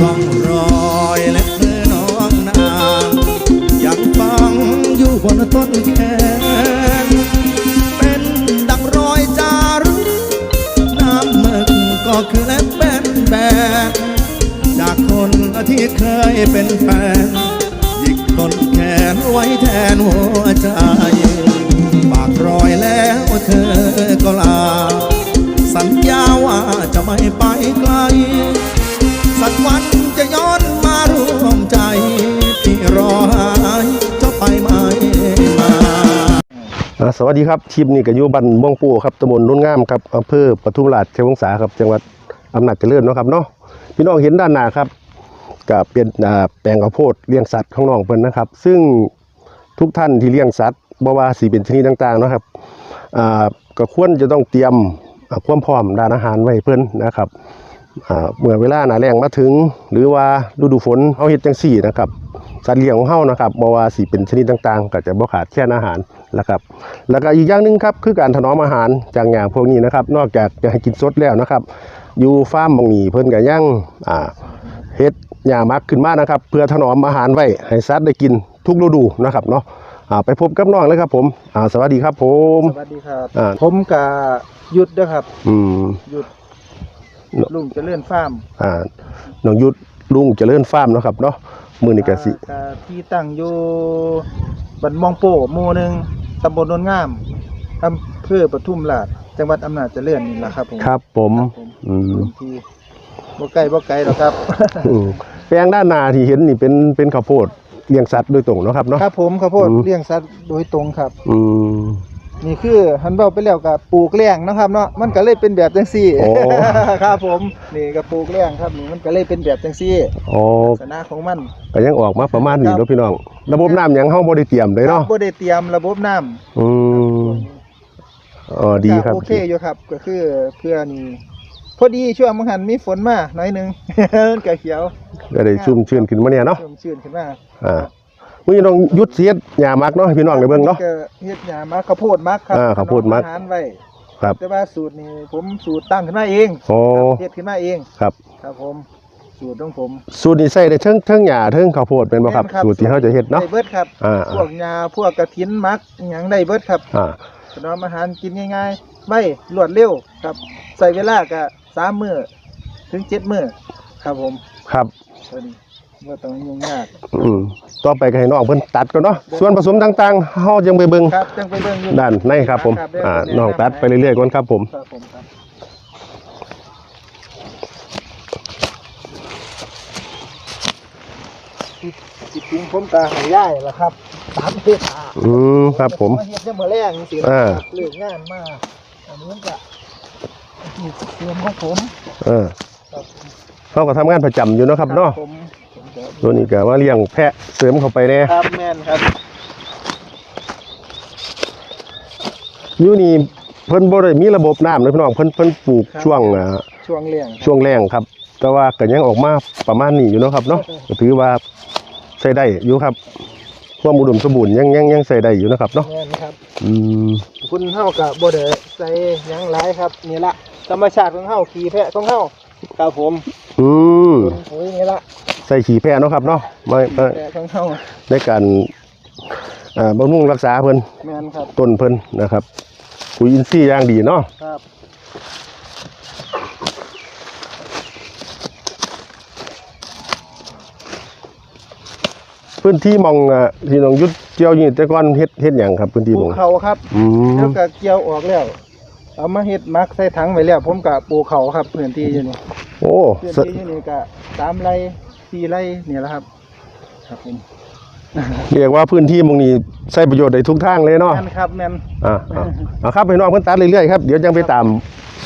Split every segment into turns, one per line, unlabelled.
ร่องรอยและเพื่อน้องนางยังฟังอยู่บนต้นแขนเป็นดังรอยจารึกน้ำหมึกก็คือเล็บแบนแบนจากคนที่เคยเป็นแฟนหยิกต้นแขนไว้แทนหัวใจปากรอยแล้วเธอก็ลา สัญญาว่าจะไม่ไปไกล สักวันจะย้อนมาร่วมใจที่รอหายจ้าไปไม่มา
อ่าสวัสดีครับทีมนี้ก็อยู่บ้านม่วงปูครับตำบลนุ่นงามครับอำเภอปทุมราชเชียงวงศาครับจังหวัดอำนาจเจริญเนาะครับเนาะพี่น้องเห็นด้านหน้าครับก็เป็นอ่าแปลงข้าวโพดเลี้ยงสัตว์ของนองเพิ่นนะครับ ซึ่งทุกท่านที่เลี้ยงสัตว์บ่ว่าสีเป็นชนิดต่างๆเนาะครับอ่าก็ควรจะต้องเตรียมอ่าความพร้อมด้านอาหารไว้เพิ่นนะครับ เมื่อเวลาหน้าแล้งมาถึง หรือว่าฤดูฝนเฮาเฮ็ดจังซี่นะครับสัตว์เลี้ยงของเฮานะครับบ่ว่าสิเป็นชนิดต่างๆ ก็จะบ่ขาดแคลนอาหารนะครับ แล้วก็อีกอย่างหนึงครับคือการถนอมอาหารจากอย่างพวกนี้นะครับ นอกจากจะให้กินสดแล้วนะครับ อยู่ฟาร์มบางนี้เพิ่นก็ยังอ่าเฮ็ดหญ้ามักขึ้นมานะครับ เพื่อถนอมอาหารไว้ให้สัตว์ได้กินทุกฤดูนะครับเนาะอ่าไปพบกับน้องเลยครับผมอ่าสวัสดีครับผม
สวัสดีครับ
อ่า
ผมกะยุดเด้อครับ
อืม
ยุด ลุงเจริญฟาร์ม
อ่าน้องยุทธลุงเจริญฟาร์มเนาะครับเนาะมื้อนี้ก็สิ
อ่ากะที่ตั้งอยู่บ้านมองโป้หมู่หนึ่งตำบลโนนงามอำเภอปทุมราชจังหวัดอำนาจเจริญนี่แหละครับผม
ครับ ผม
ครับผม
อืม
พื้นที่บ่ไกลบ่ไกลหรอกครับ
อืมแปลงด้านหน้าที่เห็นนี่เป็นเป็นข้าวโพดเลี้ยงสัตว์โดยตรงเนาะครับเนาะ
ครับผมข้าวโพด
อืม
เลี้ยงสัตว์โดยตรงครับ
อืม
นี่คือหันเว้าไปแล้วก็ปลูกเลี้ยงนะครับเนาะมันก็เลยเป็นแบบจังซี่
โอ้
ครับผมนี่ก็ปลูกเลี้ยงครับนี่มันก็เลยเป็นแบบจังซี่
โอ้
ลักษณะของมัน
ก็ยังออกมาประมาณนี้เนาะพี่น้อง ระบบน้ำหยังเฮาบ่ได้เตรียมเลยเนาะ
บ่ได้เตรียมระบบน้ำ
อืมอ๋อดีครับ
ก็โอเคอยู่ครับ ก็คือเพื่อนี่พอดีช่วงมังหันมีฝนมาหน่อยหนึงก็เขียว
ก็ได้ชุ่มชื่นขึ้นมาเนี่ยเนาะ
ชุ่มชื้นขึ้นมา
อ่า มื้อนี้ต้องหยุดเสียดหญ้ามักเนาะให้พี่น้องได้เบิ่งเนาะ
ก็เฮ็ดหญ้ามักข้าวโพดมักครับ
อ่าข้าวโพดมัก
อาหารไว้
ครับ
แต่ว่าสูตรนี้ผมสูตรตั้งขึ้นมาเอง
โอ้
ครับเฮ็ดขึ้นมาเอง
ครับ
ครับผม สูตรของผม
สูตรนี้ใส่ได้เทั้งเทั้งหญ้าเทั้งข้าวโพดเป็นบ่ครับ
แม่น
สูตรที่เฮาจะเฮ็ดเนาะ
ได้เบิดครับ
อ่า
พวกหญ้าพวกกระถินมักอหยังได้เบิดครับ
อ่า
ถนอมอาหารกินง่ายๆ ไม่รวดเร็วครับ ใส่เวลาก็สามมื้อถึงเจ็ดมื้อครับผม
ครับ
ตัวนี้ ว่าต้องยุ่งยาก
อืมต่อไปก็ให้น้องเพิ่นตัดก่อนเนาะส่วนผสมต่างๆเฮายังไปเบิ่ง
ครับจังไปเบิ่งอยู่
ด้านในครับผม
เดี๋ยว
อ่า
แะำ
น้องตัดไปเรื่อยๆก่อนครับผม
ครับผมครับจิตจริงผมก็ให้ย่ายล่ะครับตามเพศา
อืมครับผมา
เฮ็ดจังมื้อแรงจังซี่
อ่า
เลิกงานมาอันนี้ก็นี่เตรียมของผม
เออ
ครับ
เขาก็ทำงานประจำอยู่เนาะครับเนาะ
ผมผมก็
ตัวนี้ก็ว่าเลี้ยงแพะเสริมเข้าไปแน่
ครับแม่นครับ
อยู่นี่เพิ่นบ่ได้มีระบบน้ำเลยพี่น้องเพิ่นเพิ่นปลูกช่วงอ่า
ช่วงเลี้ยง
ช่วงแรงครับ แต่ว่าก็ยังออกมาประมาณนี้อยู่เนาะครับเนาะก็ถือว่าใช้ได้อยู่ครับความอุดมสมบูรณ์ยังยังยังใช้ได้อยู่นะครับเนาะ
แม่นครับ
อืม
คุณเฮากับบ่ได้ใส่หยังหลายครับนี่ละธรรมชาติของเฮาขี่แพะของเฮา ครับผม
อืม
คุณปุ๋ยนี่ละ
ใส่ขี้แพะเนาะครับเนาะไม่ไม่
แพะของเฮา
ในการอ่าบำรุงรักษาเพิ่น
แม่นครับ
ต้นเพิ่นนะครับปุ๋ยอินทรีย์อย่างดีเนาะ
ครับ
พื้นที่หมองอะที่น้องยุทธเกี่ยวอยู่นี่แต่ก่อนเฮ็ดเฮ็ดหยังครับ พื้นที่
ป
ห
ลู
มอกง
เขาครับ
อืม
แล้วก็เกี่ยวออกแล้ว เอามาเฮ็ดมักใส่ถังไว้แล้วผมก็ปลูกเขาครับพื้นที่อยู่นี่
โอ้
พื้น
ส
ที่อยู่นี่ก็สามไร่สี่ไร่นี่แหละครับ ครับผม
เรียกว่าพื้นที่หมองนี้ใช้ประโยชน์ได้ทุกทางเลยเนาะ
แม่นครับแม่น
อ่าอ่าเอาครับพี่น้องเพิ่นตัดเรื่อยๆครับเดี๋ยวจังไปตาม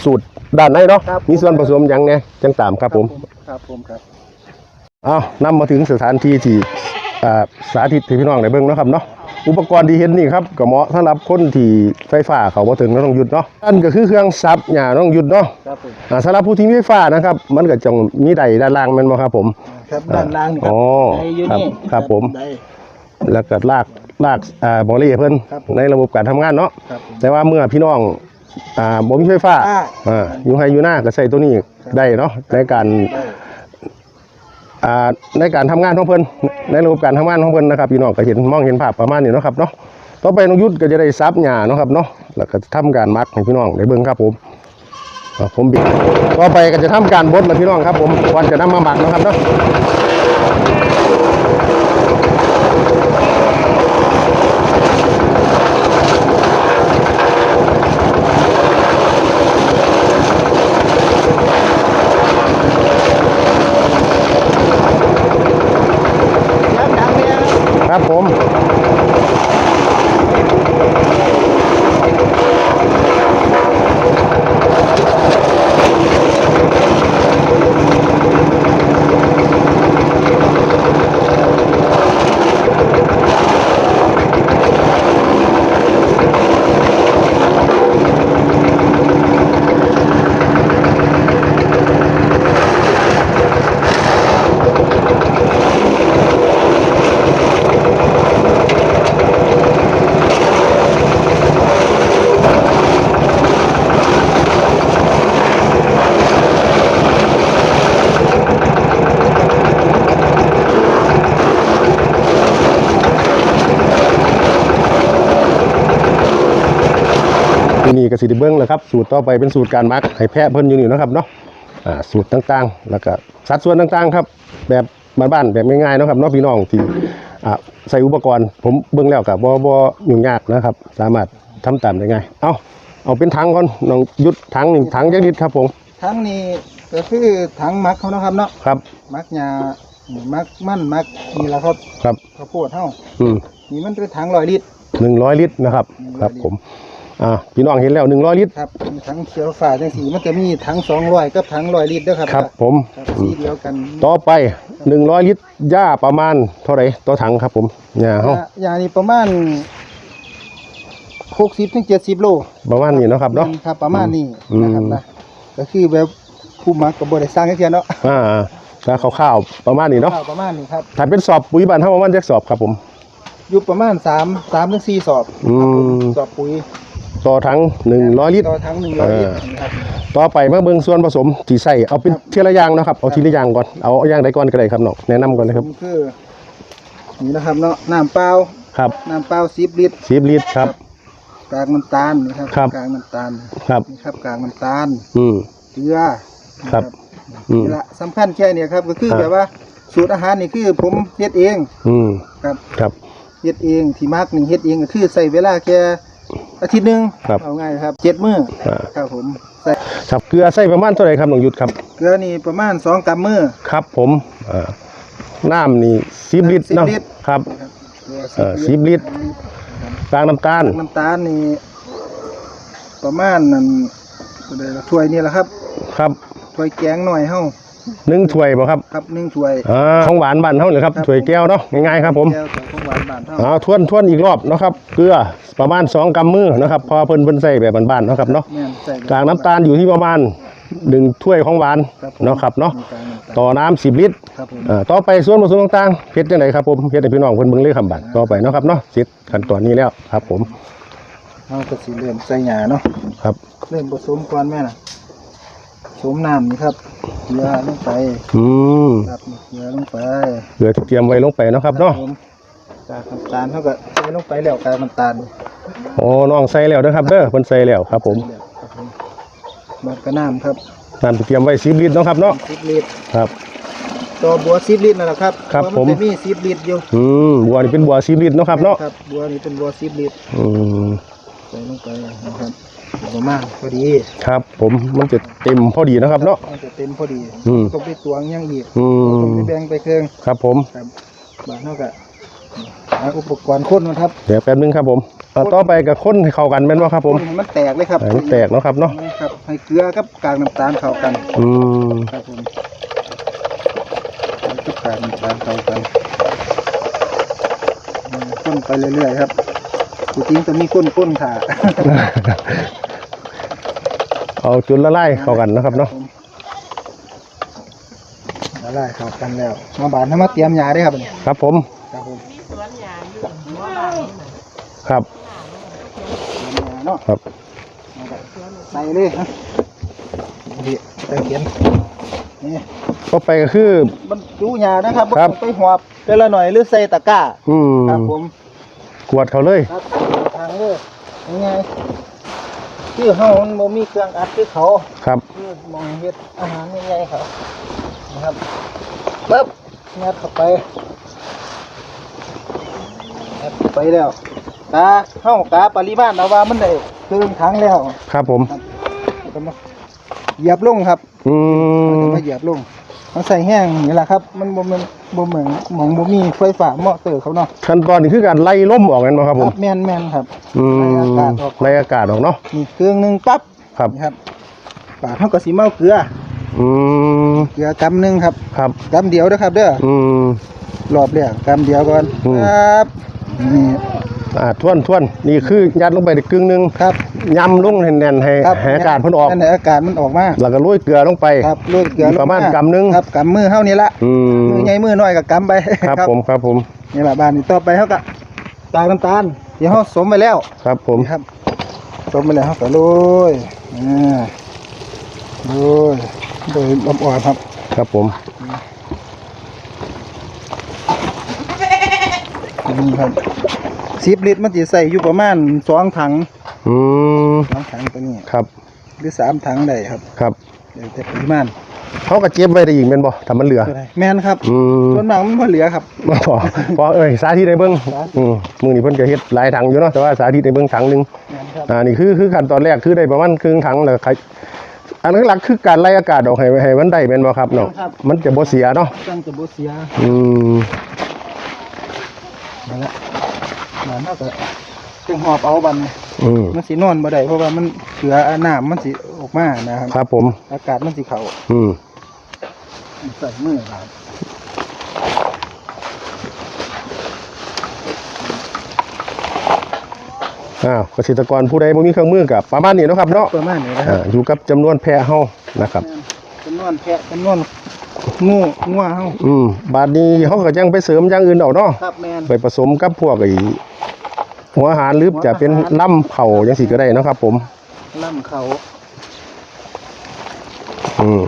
สูตรด้านในเนาะ
ครับ
มีส่วนผสมหยังไงจังตามครับผม
ครับผมครับ
เอานำมาถึงสถานที่ที่อ่าสาธิตให้พี่น้องได้เบิ่งเนาะครับเนาะ อุปกรณ์ที่เห็นนี่ครับก็เหมาะสำหรับคนที่ไฟฟ้าเขาบ่ถึงเนาะน้องยุทธเนาะอันก็คือเครื่องซับหญ้าน้องยุทธเนาะ
ครับผม
อ่าสำหรับผู้ที่มีไฟฟ้านะครับ มันก็จะมีใดด้านล่างแม่นบ่ครับผม
ครับด้านล่างนี่ครั
อ๋อ
ได้อยู่
ครับ
นี่
ครับผม
ได้
แล้วก็ลากลากอ่าบอเล่เพิ่น
ครับผม
ในระบบการทำงานเนาะ
ครับผม
แต่ว่าเมื่อพี่น้องอ่าบ่มีไฟฟ้า
อ่า
อ่าอยู่ให้อยู่หน้าก็ใส่ตัวนี้ได้เนาะในการ
ได้
อ่า ในการทำงานของเพิ่นในระบบการทำงานของเพิ่นนะครับพี่น้องก็เห็นมองเห็นภาพประมาณนี้นะครับเนาะต่อไปน้องยุทธก็จะได้ซับหญ้าเนาะครับเนาะแล้วก็ทำการมักให้พี่น้องได้เบิ่งครับผมผมบิดต่อไปก็จะทำการบดแล้วพี่น้องครับ ผมก่อนจะนำมาหมักนะครับเนาะ
ยักษ์ดังเนี่ย
ค ทีนี้ก็สิได้เบิ้งแล้วครับสูตรต่อไปเป็นสูตรการมักให้แพะเพิ่นอยู่นี่เนาะครับเนาะอ่าสูตรต่างๆ แล้วก็สัดส่วนต่างๆ ครับ แบบบ้านๆแบบง่ายๆเนาะครับเนาะพี่น้องที่อ่าใส่อุปกรณ์ ผมเบิ้งแล้วกับบ่บ่ยุ่งยากนะครับ สามารถทำตามได้ง่ายเอาเอาเป็นถังก่อนน้องยุดถังหนึ่งถังจักลิตรครับผม
ทั้งนี้ก็คือถังมักเขานะครับเนาะ
ครับ
มักหญ้ามักมันมักนี่แหละครับ
ครับ
ข้าวโพดเฮา
อืม
นี่มันเป็นถังร้อยลิตร
หนึ่งร้อยลิตรนะครับ ครับผม อ่าพี่น้องเห็นแล้วหนึ่งร้อยลิตร
ครับมีถังเขียวฟ้าจังสีมันจะมีถังสองร้อยกับถังร้อยลิตรเด้อครับ
ครับผม
ครับสีเดียวกัน
ต่อไปหนึ่งร้อยลิตรหญ้าประมาณเท่าไหร่ต่อถังครับผมหญ้าเฮา
ยานี่ประมาณหกสิบถึงเจ็ดสิบโล
ประมาณนี้เนาะครับเนาะ
ครับ ประมาณนี้
อืม
นะครับนะก็คือแบบผู้มักกับบริสร้างให้เทียนเนาะ
อ่าถ้าคร่าวๆประมาณนี้เนาะ
ประมาณนี้ครับ
ถ้าเป็นสอบปุ๋ยบานเท่าประมาณจักสอบครับผม
อยู่ประมาณสามสามถึงสี่สอบ
อืม
สอบปุ๋ย
ต่อถัง100 ลิตร
ต่อทั้งหนึ่งร้อยลิตร
เออ
นะครับ
ต่อไปเมื่อเบิ่งส่วนผสมที่ใส่เอาเป็นทีละอย่างเนาะครับเอาทีละอย่างก่อนเอาอย่างใดก่อนก็ได้ครับน้องแนะนำก่อนเลยครับ
ผมคือนี่นะครับเนาะน้ำเปล่า
ครับ
น้ำเปล่าสิบลิตร
10ลิตรครับ
กากน้ำตาลนี่ครับ
ครับ
กากน้ำตาล
ครับ
นี่ครับกากน้ำตาล
อืม
เกลือ
ครับ อืม
นี่ละสำคัญแค่เนี้ครับก็คือ
ครับ
แบบว่าสูตรอาหารนี่คือผมเฮ็ดเอง
อืม
ครับ
ครับ
เฮ็ดเองที่มากนี่เฮ็ดเองก็คือใส่เวลาแค่ อาทิตย์หนึง
ครับ
เอาง่ายครับเจ็ดมื้อ
อ่า
ครับผมใส่
ครับเกลือใส่ประมาณเท่าไหร่ครับน้องยุทธครับ
เกลือนี่ประมาณสองกำมือ
ครับผมอ่าน้ำนี่10ลิตรเนาะ
10ลิตร
ครับ
ครับเกลือ
เอ่อ10ลิตรกากน้ำตาล
น้ำตาลนี่ประมาณนั่นก็ได้ละถ้วยนี่แหละครับ
ครับ
ถ้วยแกงหน่อยเฮา
หนึ่งถ้วยบ่ครับ
ครับหนึ่งถ้วย
อ่าของหวานบ้านเฮาเลยครับ
ครับ
ถ้วยแก้วเนาะง่ายๆครับผม
แก้วของของหวานบ้านเฮา
อ่าทวนทวนอีกรอบเนาะครับเกลือประมาณ2กำมือนะครับพอเพิ่นเพิ่นใส่แบบบ้านๆเนาะครับเนาะ
แม่นใส่
กากน้ำตาลอยู่ที่ประมาณ1ถ้วยของหวาน
ครับผม
เนาะครับเนาะ
มีกากน้ำตาล
ต่อน้ำ10ลิตร
ครับผม
อ่าต่อไปส่วนผสมต่างๆเฮ็ดจังไดครับผมเฮ็ดให้พี่น้องเพิ่นเบิ่งเลยครับบัดต่อไปเนาะครับเนาะเสร็จขั้นตอนนี้แล้วครับผม
เฮาก็สิเริ่มใส่หญ้าเนาะ
ครับ
เริ่มผสมก่อนแม่น่ะผส มน้ำนี่ครับเกลือลงไป
อืม
ครับนี่เกลือลงไป
เกลือที่เตรียมไว้ลงไปเนาะครับเนาะ
ผมกากน้ำตาลเท่ากับใส่ลงไปแล้วกากน้ำตาล
โอ้น้องใส่แล้วเด้อครับเด้อเพิ่นใส่แล้วครับ ผม
ครับผมบัดกระน้ำครับ
น้ำที่เตรียมไว้10ลิตรเนาะครับเนาะ
สิบลิตร
ครับ
ตัวบัวสิบลิตรนั่นแหละครับ
ครับ
เพาะ
ผม
นจะมีสิบลิตรอยู่
อืมบัวนี่เป็นบัว10ลิตรเนาะครับเนาะ
ครับบัวนี่เป็นบัวสิบลิตร
อืม
ใส่ลงไปนะครับ ประมาณพอดี
ครับ ผมมันจะเต็มพอดีนะครับเนาะ
มันจะเต็มพอดี
อืม
ต้องไปตวงอยังอีก
อื
ต้อง
ม
ไปแบ่งไปเครื่อง
ครับผม
ครับบานเท่ากับหาอุปกรณ์ค้นมาครับ
เดี๋ยวแป๊บนึงครับผมอ่าต่อไปกับคนให้เข้ากันแม่นบ่ครับผม
นให้มันแตกเลยครับ
ให้มันแตกเนาะครับเนาะ
ครับให้เกลือกับกากน้ำตาลเข้ากัน
อืม
ครับผมให้กับกากน้ำตาลเข้ากันอืมค้นไปเรื่อยๆครับจริงๆจะมีค้นค้นถ่า
เอาจนละลายเข้ากันนะครับเนาะ
ละลายเข้ากันแล้วมาบานให้มาเตรียมยาได้ครับอันนี้
ครับผม
ครับผม
ครับ
เตรียมยาเนาะ
ครับ
ใส่เลยนะนี่ตะเกียนนี่
ก็ไปก็คือ
มันดูหยานะครับ
ครับ
ไปหอบเดือนละหน่อยหรือใส่ตะกร้า
อืม
ครับผม
กวดเขาเลย
ครับทางเลยยังไง คือเฮามันบ่มีเครื่องอัดคือเขา
ครับ
คือมองเฮ็ดอาหารยังไงเขานะครับปึ๊บงัดเข้าไปงัดเข้าไปแล้วกาเฮากาปริมาณเอาว่ามันได้ครึ่งถังแล้ว
ครับผม
ก็มาเหยียบลงครับ
อืม
มาเหยียบลง มาใส่แห้งนี่แหละครับ มันบ่แมันบ่เหมือนหมองบ่มีไฟฟ้ามอเตอร์เขาเนาะ
ขั้นตอนนี้คือการไล่ล่มออกกันบ่ครับผม
แม่นแม่นครับ
อืม
ไล่อากาศออก
ไล่อากาศออกเนาะ
นี่เครื่องหนึงปั๊บ
ครับ
นี่ครับปาดเท่ากับสีเมาเกลือ
อืม
เกลือกำหนึ่งครับ
ครับ
กำเดียวนะครับ เด้อ
อืม
รอบแรกกำเดียวก่อน
อืม
ครับนี่
อ่าทวนทวนนี่คือยัดลงไปในกึ่งหนึง
ครับ
ยำลงแน่นๆให้
ครับ
ให้อากาศเพิ่นออก
นั่นให้อากาศมันออกมา
แล้วก็โรยเกลือลงไป
ครับโรยเกลือลง
ประมาณกำหนึ่ง
ครับกำมือเฮานี่ละ
อืม
มือใหญ่มือน้อยก็กำไป
ครับผมครับผม
นี่แหละบ้านนี้ต่อไปเฮาก็ตากน้ำตาลเดี๋ยวเฮาสมไปแล้ว
ครับผม
นี่ครับสมไปแล้วเฮาก็โรยอ่าโรยโดยลมอ่อนครับ
ครับผม
นี่ครับสิบลิตรมันจะใส่อยู่ประมาณสองถัง
อืม
สองถังตัวนี้
ครับ
หรือสามถังได้ครับ
ครับ
เดี๋ยวแต่ปริมาณ
เขาก็เก็บไว้ได้อีกแม่นบ่ถ้ามันเหลือ
แม่นครับ
อืม
ส่วนมากมันพอเหลือครับ
บ่พอพอเอ้ยสาธิตในเบิ่ง
สาธิต
อืมมื้อนี้เพิ่นก็เฮ็ดหลายถังอยู่เนาะแต่ว่าสาธิตในเบิ่งถังหนึง
แม่นครับ
อ่านี่คือคือขั้นตอนแรกคือได้ประมาณครึ่งถังแล้วใครอันนั้นหลักคือการไล่อากาศออกให้ให้มันได้แม่นบ่ครับเนาะมันจะบ่เสียเนาะ
จังจะบ่เสีย
อืม
นั่นแหละนั่นเท่ากับ จึงหอบเอาบัดน
อืม
มันสินอนบ่ได้เพราะว่ามันเสือน้ำมันสิออกมานะครับ
ครับผม
อากาศมันสิเข้า
อืม
ใส่มือครับ
อ้าวเกษตรกรผู้ใดบ่มีเครื่องมือกับประมาณนี้เนาะครับเนาะ
ประมาณนี้นะค
อ่า
รับ
อยู่กับจำนวนแพะเฮานะครับ
จำนวนแพะจำนวนงูงัวเฮา
อืมบาดนี้เขาก็ยังไปเสริมอย่างอื่นเอาเนาะ
ครับแม่น
ไปผสมกับพวกไอ้ หัวอาหารหรือจะเป็นล่ำเผาจังซี่ก็ได้เนาะครับ ผม
ล่ำเขา
อืม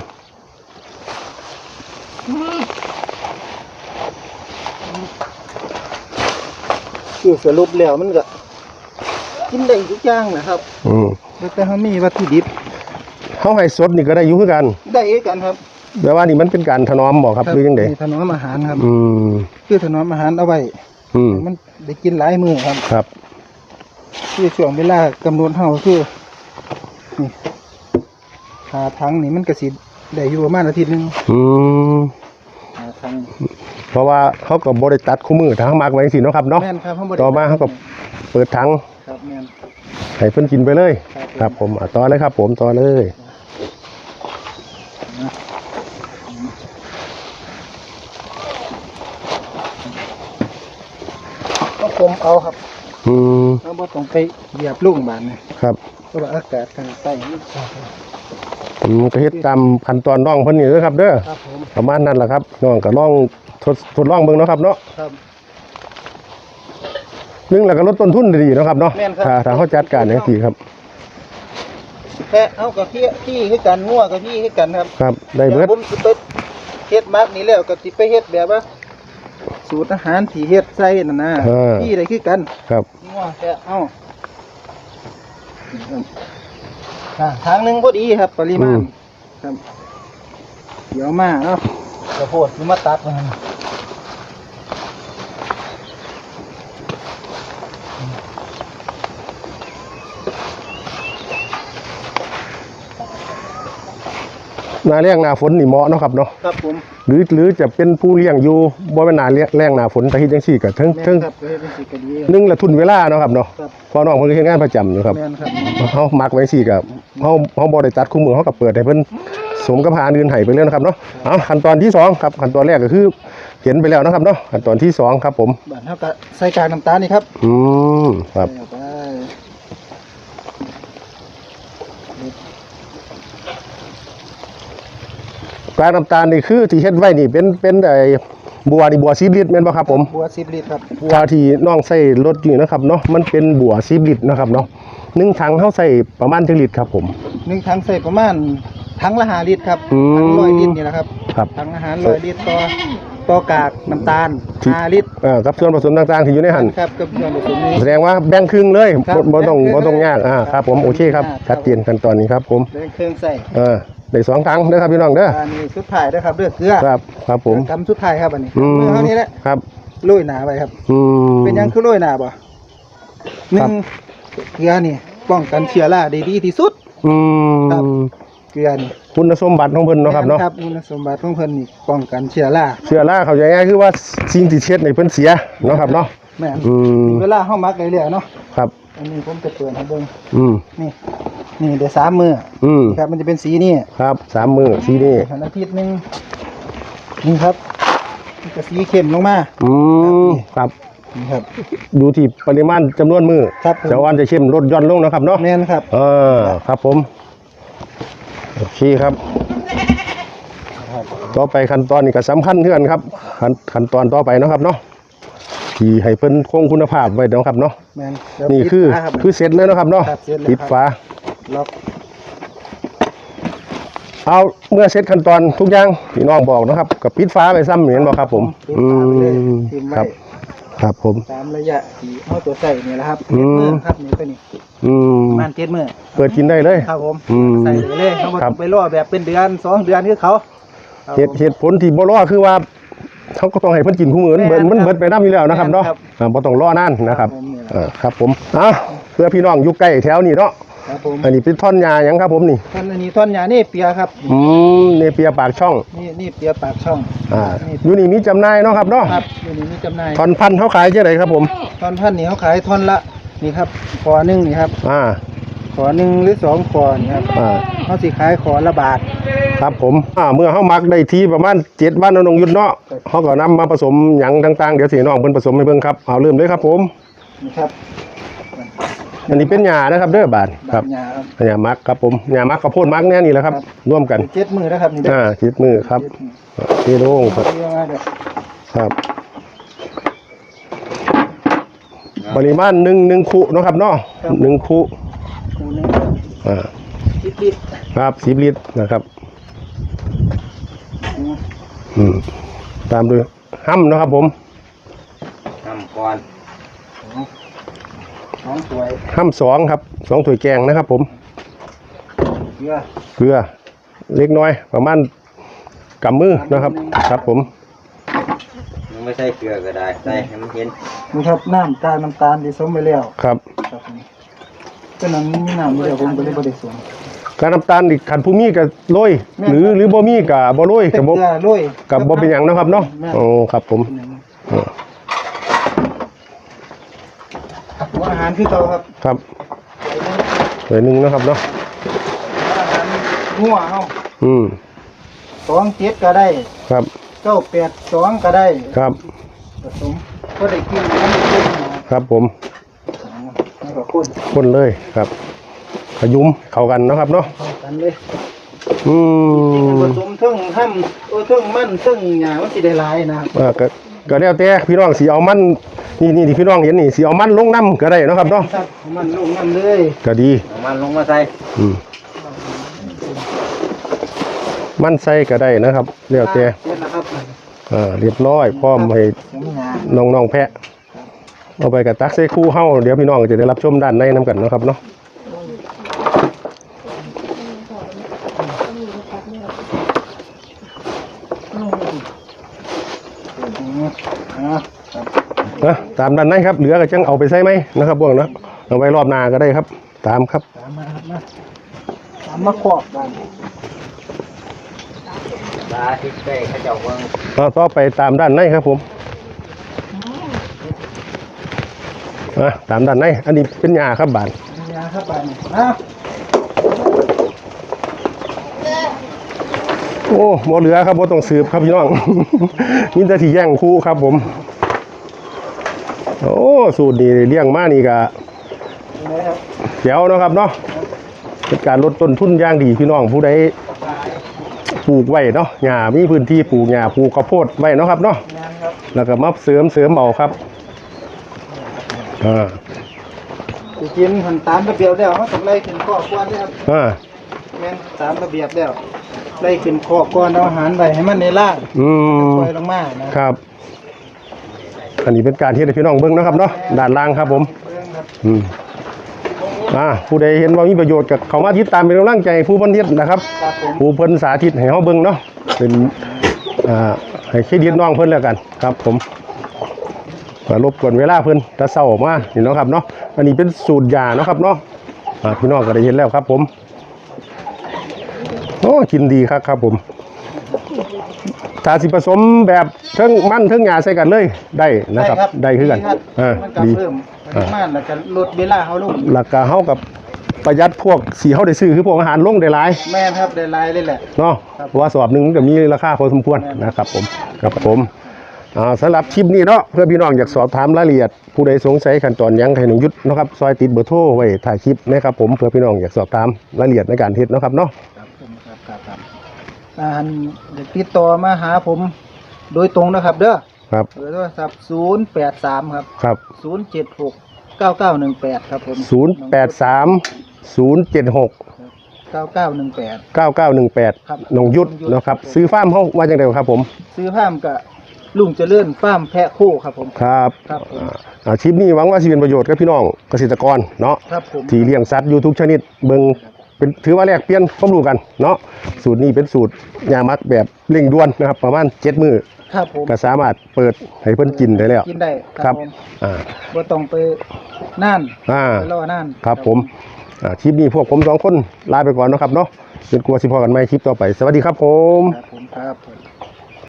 คือสรุปแล้วมันก็กินได้ทุกอย่างนะครับ
อืม
แต่เฮามีวัตถุดิบ
เฮาให้สดนี่ก็ได้อยู่คือกัน
ได้เอกันครับ
แต่ว่านี่มันเป็นการถนอมบ่ครับหรือจังได๋
มีถนอมอาหารครับ
อืม
คือถนอมอาหารเอาไว้
อืม
มันได้กินหลายมื้อครับ
ครับ
คือช่วงเวลากำหนดเฮาคือนี่หาถังนี่มันก็สิได้อยู่ประมาณอาทิตย์หนึง
อืม
หาถัง
เพราะว่าเขาก็บ่ได้ตัดคู่มือถ้าเฮามักไว้จังซี่เนาะครับเนาะ
แม่นครับเฮาบ่ได้
ต่อมาเขาก็ เปิดถัง
ครับแม่น
ให้เพิ่นกินไปเลย
ครับ
ครับผมอะต่อเลยครับ ผมต่อเลย
ก็ผม เอาครับ
อืม
เราบ่ต้องไปเหยียบลุงบานนี่
ครับ
เพราะว่าอากาศทางใต้มันเข้าไป
อืมก็เฮ็ดตามขั้นตอนน้องเพิ่นนี่เด้อครับ เด้อ
ครับผม
ประมาณนั้นแหละครับน้องก็ลองทดทดลองเบิ่งเนาะครับเนาะ
ครับ
หนึงแล้วก็ลดต้นทุนได้ดีเนาะครับเนาะ
แม่นครับ
ถ้าถ้าเขาจัดการอย่างที่ครับ
แพะเอากับพี่พี่คือกันงัวกับพี่คือกันครับ
ครับได้เบิด
ยวผมสิไปเฮ็ดมักนี่แล้วก็สิไปเฮ็ดแบบว่า สูตรอาหารที่เฮ็ดใส่นั่นนะพี่ได้คือกัน
ครับ
งัวแพะเอาอ่าทางหนึงพอดีครับ ปริมาณครับ เดี๋ยวมาเนาะกระโพดสิมาตัดมัน
นาแรงหนาฝนนี่เหมาะเนาะครับเนาะ
ครับผม
หรือหรือจะเป็นผู้เลี้ยงอยู่บ่แม่นหนาแรงหนาฝนถ้าเฮ็ดจังซี่ก็เทั้ง
แม่
เทั้ง
นครับเฮ็ดเป็นสิกระดี
หนึงละทุนเวลาเนาะครับเนาะ
ครับ
เพอน้องเพิ่นก็เฮ็ดงานประจำอยู่ครับ
แม่นครับ
เฮามักไว้สิกับเฮาเฮาบ่ได้ตัดคู่มือเฮาก็เปิดให้เพิ่นสมกับหาอื่นให้ไปเรื่อยนะครับเนาะเอาขั้นตอนที่สองครับขั้นตอนแรกก็คือเห็นไปแล้วนะครับเนาะขั้นตอนที่สองครับผม
บ้านเฮาก็ใส่กากน้ำตาลนี่ครับ
อืมครับ
ใส่เข้าไป
กากน้ำตาลนี่คือที่เฮ็ดไว้นี่เป็นเป็นไอ้บัวนี่บัวซีบลิตรแม่นบ่ครับผม
บัว10ลิตรครับ
บัวที่น้องใส่รถอยู่นะครับเนาะมันเป็นบัวซีบลิตรนะครับเนาะหนึ่งถังเฮาใส่ประมาณจักลิตรครับผม
หนึ่งถังใส่ประมาณถังละ5ลิตรครับ
อืม
ถังร้อยลิตรนี่แหละครับ
ครับ
ถังอาหารร้อยลิตรต่อต่อกากน้ำตาล
ที่
5ลิตร
เอ่อกับส่วนผสมต่างๆที่อยู่ในหัน
ครับกับส่วนผสมนี้
แสดงว่าแบ่งครึ่งเลย
ครับ
บ่บ่ต้อง
แบ่งครึ่
บ่
ง
ต้องยากอ่าครับผมโอเคครับ
ครับ
ชัดเจนขั้นตอนนี้ครับผม
เรื่องเครื่องใส่
เออ ได้สองถังเด้อครับพี่น้องเด้อ
อันนี้สุดท้ายนะครับเลือกเกลือ
ครับครับผม
กำสุดท้ายครับอันนี้
อืม
มือเท่านี้แหละ
ครับ
โรยหนาไปครับ
อืม
เป็นหยังคือโรยหนาบ่หนึ่
ครั
ง
บ
เกลือนี่ป้องกันเชื้อราได้ดีที่สุด
อืม
ครับเกลือนี่
คุณสมบัติของเพิ่นเนาะครับเนาะ
แม่คุณสมบัติของเพิ่นนี่ป้องกันเชื้อรา
เชื้อราเขาใจง่ายๆคือว่าสิ่งที่เช็ดในเพิ่นเสียเนาะครับเนาะ
แม่น
อืม
เวลาเฮามักได้แล้วเนาะ
ครับ
อันนี้ผมจะเปิดให้เบิ่ง
อืม
นี่ นี่เดี๋ยวสามมือ
อืม
ครับ มันจะเป็นสีนี่
ครับสามมือสีนี่
หันอาทิตย์หนึงนี่ครับมันจะสีเข้มลงมา
อืมครับ
นี่ครับ
อยู่ที่ปริมาณจำนวนมือ
ครับผม
จะอ่อนจะเข้มลดหย่อนลงเนาะครับเนาะ
แม่นครับ
เออครับผมโอเคครับ ต่อไปขั้นตอนนี้ก็สำคัญเพื่อนครับขั้นขั้นตอนต่อไปเนาะครับเนาะที่ให้เพิ่นคงคุณภาพไว้เนาะครับเนาะ
แม่นเดี๋ยว
นี่
ปิด
คือ
ฝารับ
คือเสร็จแล้วเนาะครับเนาะ
ครับเสร็จแล้ว
ปิด
ครับ
ฝา
ล็อก
เอาเมื่อเสร็จขั้นตอนทุกอย่างพี่น้องบอกเนาะครับกับปิดฝาไปซ้ำเหมือนบ่ครับ ผม
ปิด
อื
ฝาไปเลย
ม
ทิ้ง
ค
ไว้
รับ ครับผม
ตามระยะที่เฮาตัวใส่นี่แหละครับ
อืม
เจ็ดมื้อครับนี่ตัวนี้
อืม
ประมาณเจ็ดมื้อ
เปิดกินได้เลย
ครับผม
อืม
ใส่เลยเลยเขาบ่
ครั
ต้
บ
องไปรอแบบเป็นเดือนสองเดือนคือเขาครับ
เหตุ
ผม
เหตุผลที่บ่รอคือว่าเขาก็ต้องให้เพิ่นกินคู่มือมันเบิด
แม่น
มันเบิดไปน้ำอยู่แล้วนะครับเนาะ
แม่นครับ
อ่าบ่ต้องรอนานนะครับ
ครับผมเนี่ย
เออครับผมอะเพื่อพี่น้องอยู่ใกล้แถวนี้เนาะ
ครับผม
อันนี้เป็นท่อนยาหยังครับผมนี่
ท่านอันนี้ท่อนยานี่เปียครับ
อืมเนเปียปากช่อง
นี่นี่เปียปากช่อง
อ่า
นี่
อยู่นี่มีจำหน่ายเนาะครับเนาะ
ครับอยู่นี่มีจำหน่าย
ท่อนพันเขาขายจังไดครับผม
ท่อนพันนี่เขาขายท่อนละนี่ครับขอหนึ่งนี่ครับ
อ่า
ขอหนึ่งหรือสองขอนี่ครับ
อ่า
เขาสิขายขอละบาท
ครับผมอ่าเมื่อเฮามักได้ทีประมาณ7วันเนาะน้องยุทธเนาะเฮาก็นำมาผสมหยังต่างๆเดี๋ยวสิน้องเพิ่นผสมให้เบิ่งครับเอาเริ่มเลยครับผม
นี่ครับ
อันนี้เป็นหญ้านะครับเด้อบาดครับ
ยาครับ
หญ้ามักครับผมหญ้ามักข้าวโพดมักเนี่ยนี่แหละครับ ร่วมกัน
เจ็ดมือนะครับนี่เด้อ
อ่าคิดมือครับ
เจ็ดมือ
เทโล่งครับ
เรียกว่าเด้อ
ครับ ปริมาณหนึ่งหนึ่งคุเนาะครับเนาะหนึ่งคุ
หมูหนึง
อ่า
สิบลิตร
ครับสิบลิตรนะครับ
อืม
อืมตามด้วยห้ำเนาะครับผม
ทำก่อน
สองถ้วย
ห้ำสองครับสองถ้วยแกงนะครับ ผม
เกลือ
เกลือเล็กน้อย ประมาณกำมือนะครับ ครับผม
มันไม่ใช่เกลือก็ได้ใส่ให้มันเห็น
นี่ครับน้ำตาลน้ำตาลที่สมไปแล้ว
ครับ
ครับผมก็นั้นมีน้ำอยู่แล้วผมก็เลยบ่ได้สวม
การน้ำตาลอีกขันผู้มีกับโรยหรือหรือบ่มีกับบ่โรย
เป็
กับ
น
บ่
เกลือโรย
กับบ่เป็นหยังเนาะครับเนาะ
แม่น
โอ้ครับผมเออ
หัวอาหารคือเก่าครับ
ครับถ้วยหนึ่งเนาะครับเนาะ
หัวอาหารหัวเฮา
อืม
สองเจ็ดก็ได้
ครับ
เก้าแปดสองก็ได้
ครับ
ผสมก็ได้กินน้ำข้นนะครับ
ผม
แล้วก็ข้น
คนเลยครับขยุมเข้ากันเนาะครับเนาะ
เข้ากันเลย
อื
ผมสมทั้งห้ำโอ้ทั้งมันทั้งหยามันสิได้หลายนะครับ
อ่าก็ก็แล้วแต่พี่น้องสีเอามัน นี่นี่ที่พี่น้องเห็นนี่สีเอามันลงน้ำก็ได้เนาะครับเนาะ
ครับเอามันลงน้ำเลย
ก็ดี
เอามันลงมาใส่
อืมมันใส่ก็ได้นะครับแล้วแต่
เสร็จแล้วครับ
อ่าเรียบร้อยพร้อมให้
สมหยา
น้องๆแพะเอาไปกับตักใส่คู่เฮ้าเดี๋ยวพี่น้องจะได้รับชมด้านในน้ำกันเนาะครับเนาะ
อืมอ่าครับ
นะตามด้านในครับ เหลือก็จังเอาไปใส่ไหมนะครับพวกนะเอาไว้รอบหน้าก็ได้ครับ ตามครับ
ตามมาครับมาตามมาขอบกัน
ตาทิพย์ไปเขาเจ้าเบิ่ง
เอาต่อไปตามด้านในครับผมอะตามด้านในอันนี้เป็นยาครับบาน
ยาครับไปนี่อะ
โอ้หมเหลือครับบ่ต้องสืบครับพี่น้องมีแต่ที่แย่งคู่ครับผม โอ้สูตรนี้เลี้ยงมานี่ก็
นี่นะครับ
เจ๋วเนาะครับเนาะเป็นการลดต้นทุนอย่างดีพี่น้องผู้ใดปลูกไว้เนาะหญ้ามีพื้นที่ปลูกหญ้าปลูกข้าวโพดไว้เนาะครับเนาะ
งานครับ
แล้วก็มาเสริมเสริมเอาครับอ่า
สิกินหันตามระเบียบแล้วเขาต้องไล่ถึงข้อควรนะครับ
อ่า
แม่นตามระเบียบแล้ว ไล่ขึ้นคอกก่อนเอาอาหารไปให้มันในล่าง
อืม
ปล่อยลงมานะครับ
อันนี้เป็นการที่ให้พี่น้องเบิ่งนะครับเนาะด้านล่างครับผม อืมอ่าผู้ใดเห็นว่ามีประโยชน์กับเขามาติดตามเป็นกำลังใจให้ผู้บันเทิดนะครับ
ครับผม
ผู้เพิ่นสาธิตให้เฮาเบิ่งเนาะเป็นอ่าให้เครดิตน้องเพิ่นแล้วกันครับ ผมก็รบกวนเวลาเพิ่นแตะเช้าออกมานี่เนาะครับเนาะอันนี้เป็นสูตรยาเนาะครับเนาะอ่าพี่น้องก็ได้เห็นแล้วครับผมโอ้กินดีครับครับผมถ้าสิผสมแบบเทิงมันเทิงหยาใส่กันเลยได้นะครับ ได้คือกัน
รับ
อ่า
มันก็
ดี
เพิ่มปริมาณแล้วก็ลดเวลาเขาลง
หลักการเฮากับประหยัดพวกสีเฮาได้ซื้อคือพวกอาหารลงได้หลาย
แม่นครับได้หลายเลยแหละ
เนาะ
ครับ
เพราะว่าสอบหนึงมันก็มีราคาพอสมควร
แม่น
นะครับผมครับผมอ่าสำหรับคลิปนี้เนาะเพื่อพี่น้องอยากสอบถามรายละเอียด ผู้ใดสงสัยขั้นตอนหยังให้หนองยุทธเนาะครับซอยติดเบอร์โทรไว้ถ่ายคลิปนะครับผมเพื่อพี่น้องอยากสอบถามรายละเอียดในการเฮ็ดเนาะครับเนาะ
ครับผมครับครับครับอ่านอยากติดต่อมาหาผม โดยตรงนะครับ เด้อ
ครับ
เบอร์โทรศัพท์083ครับ
ครับ
076 9918ครับผม
083 076
9918
9918
ครับ
หนองยุทธเนาะครับ ซื้อฟาร์มเฮาว่าจังได๋ครับผม
ซื้อผ้ามกับลุงเจริญฟาร์มแพะคู่ครับผม
ครับ
ครับผม
อ่าอาชีพนี้หวังว่าสิเป็นประโยชน์กับพี่น้องเกษตรกรเนาะ
ครับผม
ที่เลี้ยงสัตว์อยู่ทุกชนิดเบิง เป็นถือว่าแลกเปลี่ยนความรู้กันเนาะสูตรนี้เป็นสูตรยามักแบบเร่งด่วนนะครับประมาณ7มื้อ
ครับผม
ก็สามารถเปิดให้เพิ่นกินได้แล้ว
กินได้
ครับ
ผม
อ่า
บ่ต้องไปนั่น
อ่า
ไปรอนั่น
ครับผมอ่าคลิปนี้พวกผมสองคนลาไปก่อนเนาะครับเนาะจนกลัวสิพอกันใหม่คลิปต่อไป สวัสดีครับผม
ครับผมครับ